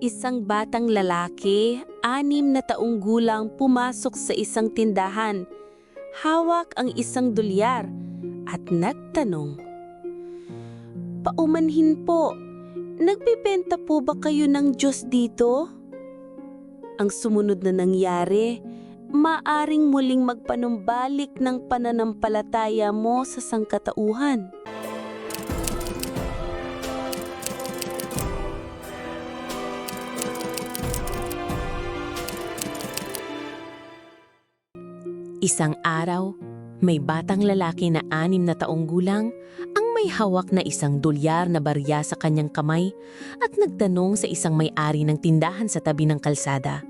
Isang batang lalaki, anim na taong gulang pumasok sa isang tindahan. Hawak ang isang dolyar at nagtanong. Paumanhin po, nagbibenta po ba kayo ng Diyos dito? Ang sumunod na nangyari, maaring muling magpanumbalik ng pananampalataya mo sa sangkatauhan. Isang araw, may batang lalaki na anim na taong gulang ang may hawak na isang dolyar na barya sa kanyang kamay at nagtanong sa isang may-ari ng tindahan sa tabi ng kalsada.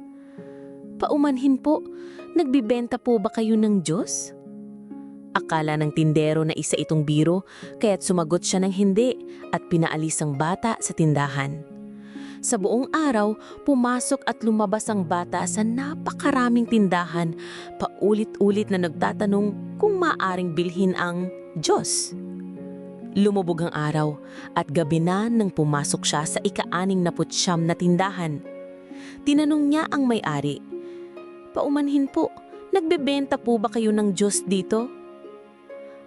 Paumanhin po, nagbibenta po ba kayo ng Diyos? Akala ng tindero na isa itong biro kaya't sumagot siya ng hindi at pinaalis ang bata sa tindahan. Sa buong araw, pumasok at lumabas ang bata sa napakaraming tindahan, paulit-ulit na nagtatanong kung maaring bilhin ang Diyos. Lumubog ang araw at gabi na nang pumasok siya sa ika-aning na putsyam na tindahan. Tinanong niya ang may-ari, Paumanhin po, nagbebenta po ba kayo ng Diyos dito?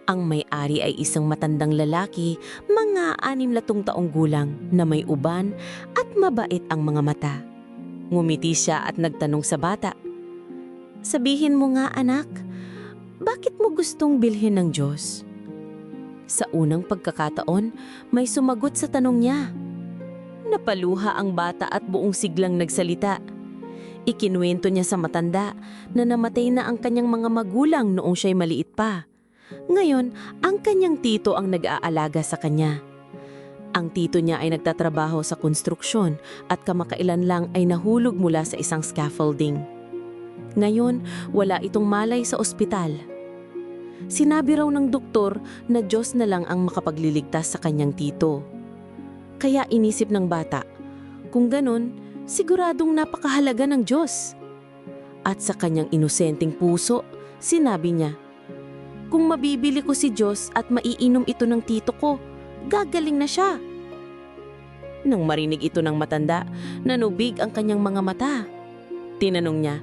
Ang may-ari ay isang matandang lalaki, mga anim latong taong gulang na may uban at mabait ang mga mata. Ngumiti siya at nagtanong sa bata. Sabihin mo nga anak, bakit mo gustong bilhin ng Diyos? Sa unang pagkakataon, may sumagot sa tanong niya. Napaluha ang bata at buong siglang nagsalita. Ikinuwento niya sa matanda na namatay na ang kanyang mga magulang noong siya'y maliit pa. Ngayon, ang kanyang tito ang nag-aalaga sa kanya. Ang tito niya ay nagtatrabaho sa konstruksyon at kamakailan lang ay nahulog mula sa isang scaffolding. Ngayon, wala itong malay sa ospital. Sinabi raw ng doktor na Diyos na lang ang makapagliligtas sa kanyang tito. Kaya inisip ng bata, kung ganon, siguradong napakahalaga ng Diyos. At sa kanyang inosenteng puso, sinabi niya, Kung mabibili ko si Diyos at maiinom ito ng tito ko, gagaling na siya. Nang marinig ito ng matanda, nanubig ang kanyang mga mata. Tinanong niya,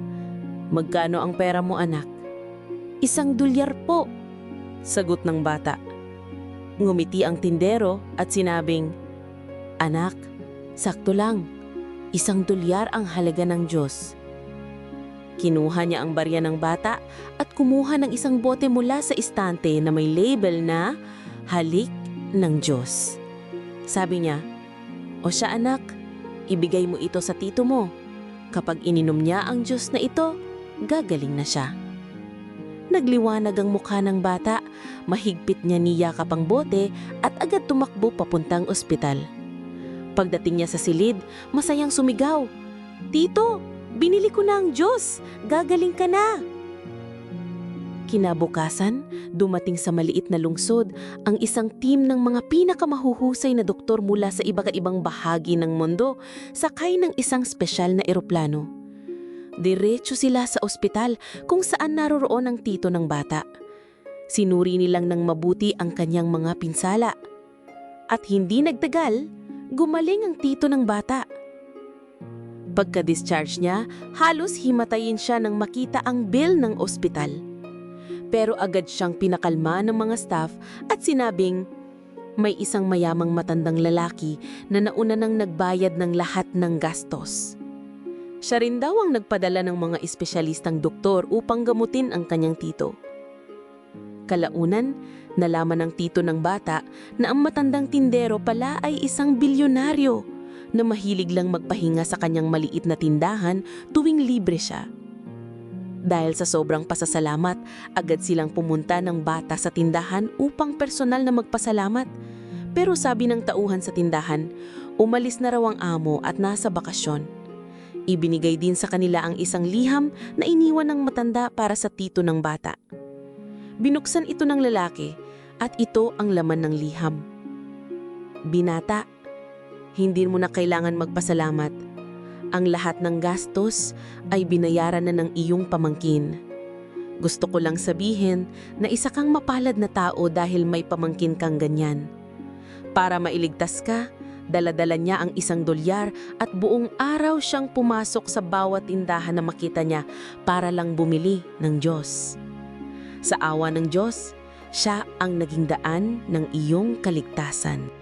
Magkano ang pera mo anak? Isang dolyar po, sagot ng bata. Ngumiti ang tindero at sinabing, Anak, sakto lang. Isang dolyar ang halaga ng Diyos. Kinuha niya ang barya ng bata at kumuha ng isang bote mula sa istante na may label na Halik ng Diyos. Sabi niya, O siya anak, ibigay mo ito sa tito mo. Kapag ininom niya ang Diyos na ito, gagaling na siya. Nagliwanag ang mukha ng bata, mahigpit niya niyakap ang bote at agad tumakbo papuntang ospital. Pagdating niya sa silid, masayang sumigaw. Tito, binili ko na ang Diyos. Gagaling ka na. Kinabukasan, dumating sa maliit na lungsod ang isang team ng mga pinakamahuhusay na doktor mula sa iba't ibang bahagi ng mundo sakay ng isang espesyal na eroplano. Diretso sila sa ospital kung saan naroroon ang tito ng bata. Sinuri nilang ng mabuti ang kanyang mga pinsala. At hindi nagtagal, gumaling ang tito ng bata. Pagka-discharge niya, halos himatayin siya nang makita ang bill ng ospital. Pero agad siyang pinakalma ng mga staff at sinabing, may isang mayamang matandang lalaki na nauna nang nagbayad ng lahat ng gastos. Siya rin daw ang nagpadala ng mga espesyalistang doktor upang gamutin ang kanyang tito. Kalaunan, nalaman ng tito ng bata na ang matandang tindero pala ay isang bilyonaryo na mahilig lang magpahinga sa kanyang maliit na tindahan tuwing libre siya. Dahil sa sobrang pasasalamat, agad silang pumunta ng bata sa tindahan upang personal na magpasalamat. Pero sabi ng tauhan sa tindahan, umalis na raw ang amo at nasa bakasyon. Ibinigay din sa kanila ang isang liham na iniwan ng matanda para sa tito ng bata. Binuksan ito ng lalaki at ito ang laman ng liham. Binata, hindi mo na kailangan magpasalamat. Ang lahat ng gastos ay binayaran na ng iyong pamangkin. Gusto ko lang sabihin na isa kang mapalad na tao dahil may pamangkin kang ganyan. Para mailigtas ka, Daladala niya ang isang dolyar at buong araw siyang pumasok sa bawat tindahan na makita niya para lang bumili ng Diyos. Sa awa ng Diyos, siya ang naging daan ng iyong kaligtasan.